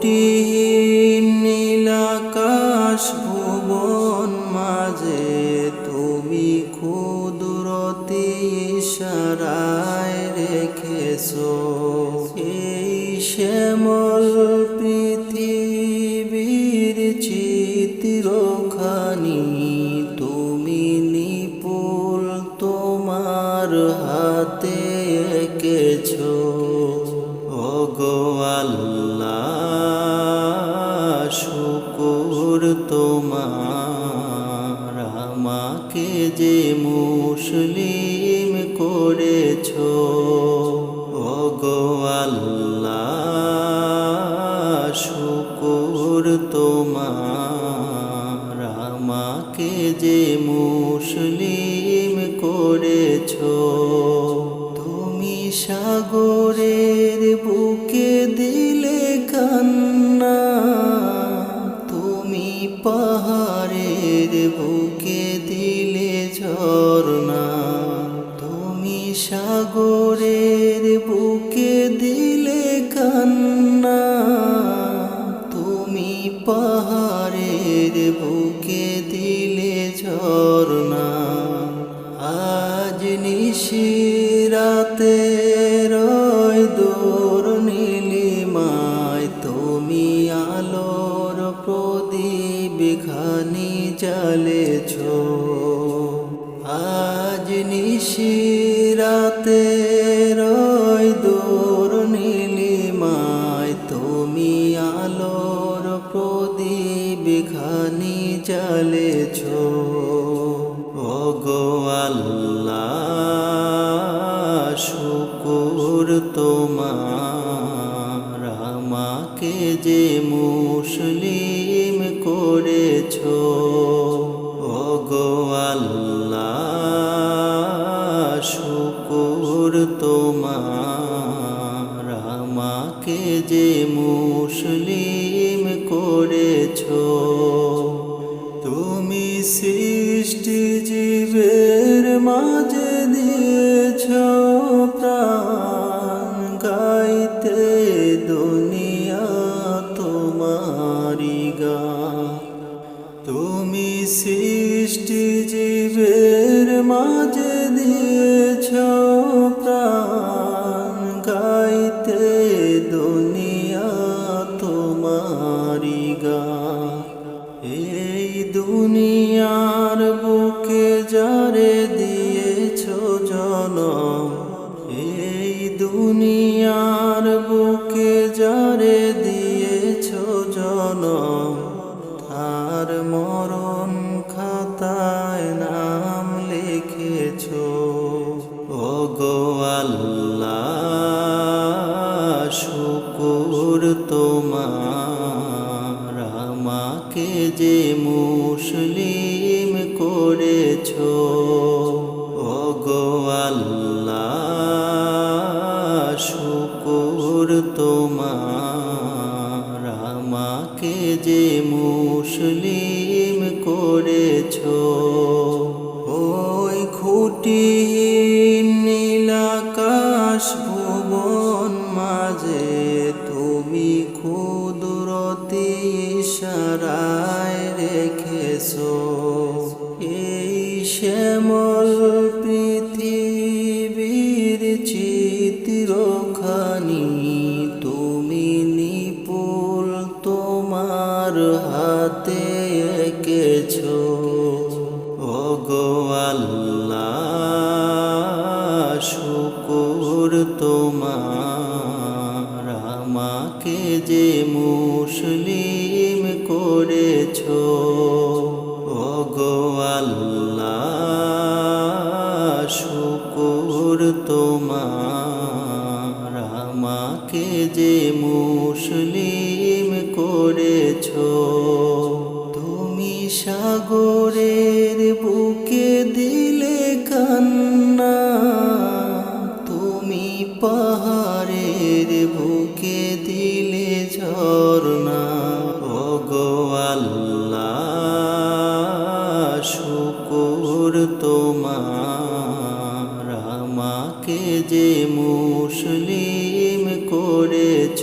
খুটি নীলাকাশ ভুবন মাঝে তুমি ক্ষুদরতি ইশারায় রেখেছো। এই শ্যামল পৃথিবীর চিত্রখানি, তুমি নিপুল তোমার হাতে এঁকেছো। ওগো আল্লাহ। শুকুর তোমার আমাকে যে মুসলিম করেছ শুকুর তোমার আমাকে যে মুসলিম করেছ। তুমি সাগরের বুকে দিলে কান্না পাহাড়ের বুকে দিলে ঝর্ণা, তুমি সাগরের বুকে দিলে কান্না, তুমি পাহাড়ের বুকে দিলে ঝর্ণা। আজ নিশিরাতে খানি জ্বালেছ আজ নিশিরাতে রয় দূর নীলিমায়, তুমি আলোর প্রদীপ খানি জ্বালেছ ওগো শুকুর তোমার, আমাকে যে মুসলিম করেছ? ওগো আল্লাহ, শুকুর তোমার। আমাকে যে মুসলিম করেছ, তুমি সৃষ্টি জীবের মাঝে দিয়েছ প্রাণ। গাইতে দুনিয়া তোমারি গা। তুমি সৃষ্টি জীবের মাঝে দিয়েছ প্রাণ, গাইতে দুনিয়া তোমারি গা। এই দুনিয়ার বুকে যারে দিয়েছ লিখেছ ওগো আল্লাহ, শুকুর তোমার। আমাকে যে মুসলিম করেছ? ওগো আল্লাহ, শুকুর তোমার। আমাকে যে মুসলিম ক্ষুদরতি ইশারায় রেখেছো। এই শ্যামল পৃথিবীর চিত্রখানি, তুমি নিপুল তোমার হাতে এঁকেছো। ওগো আল্লাহ, শুকুর তোমার আমাকে যে মুসলিম করেছ ওগো আল্লাহ শুকুর তোমার। আমাকে যে মুসলিম করেছ তুমি সাগরের তোমার আমাকে যে মুসলিম করেছ।